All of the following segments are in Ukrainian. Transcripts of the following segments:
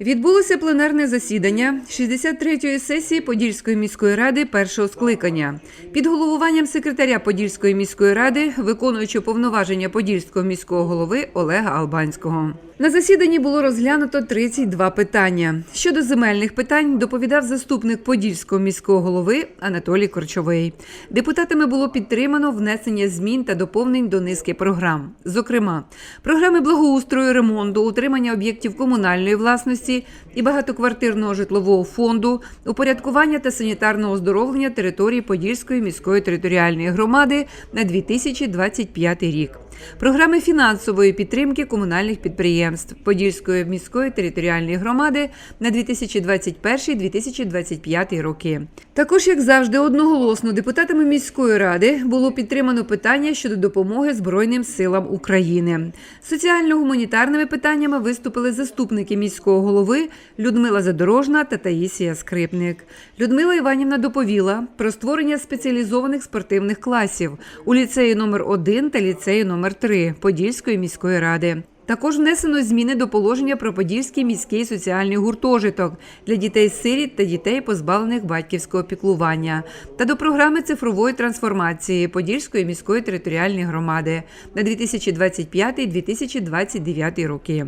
Відбулося пленарне засідання 63-ї сесії Подільської міської ради першого скликання. Під головуванням секретаря Подільської міської ради, виконуючи повноваження Подільського міського голови Олега Албанського. На засіданні було розглянуто 32 питання. Щодо земельних питань доповідав заступник Подільського міського голови Анатолій Корчовий. Депутатами було підтримано внесення змін та доповнень до низки програм. Зокрема, програми благоустрою, ремонту, утримання об'єктів комунальної власності і багатоквартирного житлового фонду, упорядкування та санітарного оздоровлення території Подільської міської територіальної громади на 2025 рік. Програми фінансової підтримки комунальних підприємств Подільської міської територіальної громади на 2021-2025 роки. Також, як завжди, одноголосно депутатами міської ради було підтримано питання щодо допомоги Збройним силам України. Соціально-гуманітарними питаннями виступили заступники міського голови Людмила Задорожна та Таїсія Скрипник. Людмила Іванівна доповіла про створення спеціалізованих спортивних класів у ліцеї номер 1 та ліцеї номер 3 Подільської міської ради. Також внесено зміни до положення про Подільський міський соціальний гуртожиток для дітей-сиріт та дітей, позбавлених батьківського піклування, та до програми цифрової трансформації Подільської міської територіальної громади на 2025-2029 роки.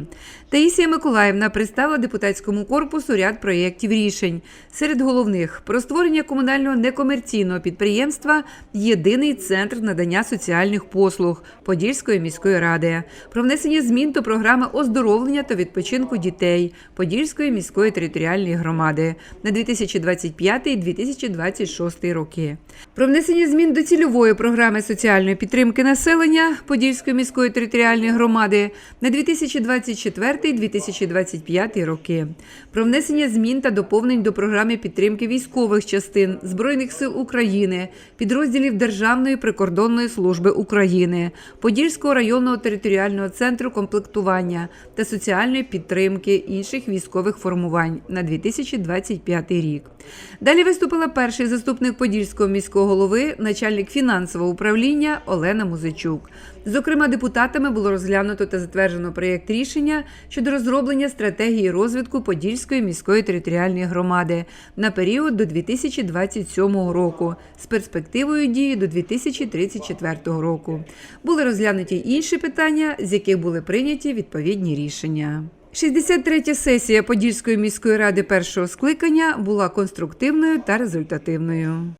Таїсія Миколаївна представила депутатському корпусу ряд проєктів рішень. Серед головних про створення комунального некомерційного підприємства Єдиний центр надання соціальних послуг Подільської міської ради, про внесення змін до програми оздоровлення та відпочинку дітей Подільської міської територіальної громади на 2025-2026 роки, про внесення змін до цільової програми соціальної підтримки населення Подільської міської територіальної громади на 2024-2025 роки, про внесення змін та доповнень до програми підтримки військових частин Збройних сил України, підрозділів Державної прикордонної служби України, Подільського районного територіального центру комплектування та соціальної підтримки інших військових формувань на 2025 рік. Далі виступила перший заступник Подільського міського голови, начальник фінансового управління Олена Музичук. Зокрема, депутатами було розглянуто та затверджено проєкт рішення щодо розроблення стратегії розвитку Подільської міської територіальної громади на період до 2027 року з перспективою дії до 2034 року. Були розглянуті інші питання, з яких були прийняті відповідні рішення. 63-я сесія Подільської міської ради першого скликання була конструктивною та результативною.